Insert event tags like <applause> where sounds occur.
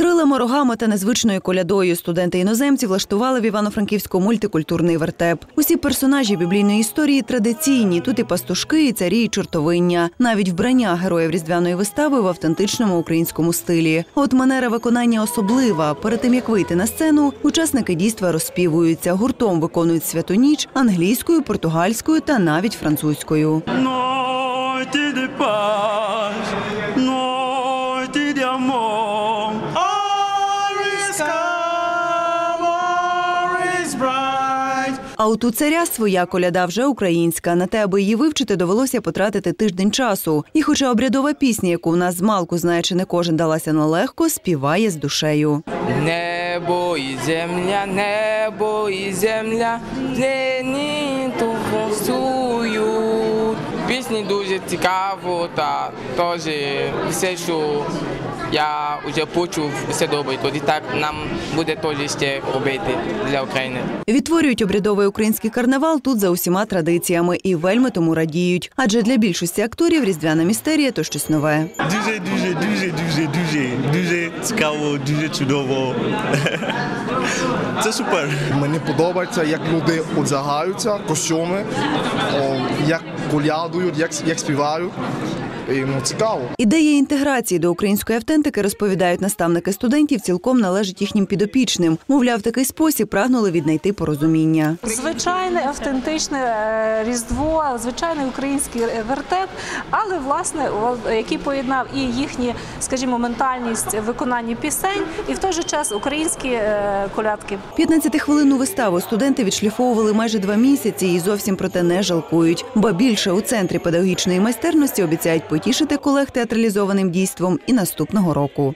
крилами, рогами та незвичною колядою студенти іноземці влаштували в Івано-Франківську мультикультурний вертеп. Усі персонажі біблійної історії традиційні. Тут і пастушки, і царі, і чортовиння. Навіть вбрання героїв різдвяної вистави в автентичному українському стилі. От манера виконання особлива. Перед тим як вийти на сцену, учасники дійства розспівуються. Гуртом виконують святу ніч англійською, португальською та навіть французькою. Noite de paz, А от у царя своя коляда вже українська. На те, аби її вивчити, довелося потратити тиждень часу. І, хоча обрядова пісня, яку в нас з малку знає, чи не кожен далася нелегко, співає з душею. Небо і земля, небо і земля, планету танцюють. Пісні дуже цікаво та теж все, що я вже почув, все добре. Тоді так нам буде теж ще робити для України. Відтворюють обрядовий український карнавал тут за усіма традиціями і вельми тому радіють. Адже для більшості акторів різдвяна містерія то щось нове. Дуже, дуже, дуже, дуже, дуже, дуже цікаво, дуже чудово. <laughs> Це супер. Мені подобається, як люди одягаються, костюми, о, як колядують, як, як співають. І, ну, цікаво. Ідея інтеграції до української автентики розповідають наставники студентів, цілком належить їхнім підопічним. Мовляв, такий спосіб прагнули віднайти порозуміння. Звичайне автентичне різдво, звичайний український вертеп, але власне який поєднав і їхні, скажімо, ментальність в виконанні пісень, і в той же час українські е, колядки. 15-хвилинну виставу студенти відшліфовували майже два місяці і зовсім про те не жалкують. Ба більше у центрі педагогічної майстерності обіцяють потішити колег театралізованим дійством і наступного року.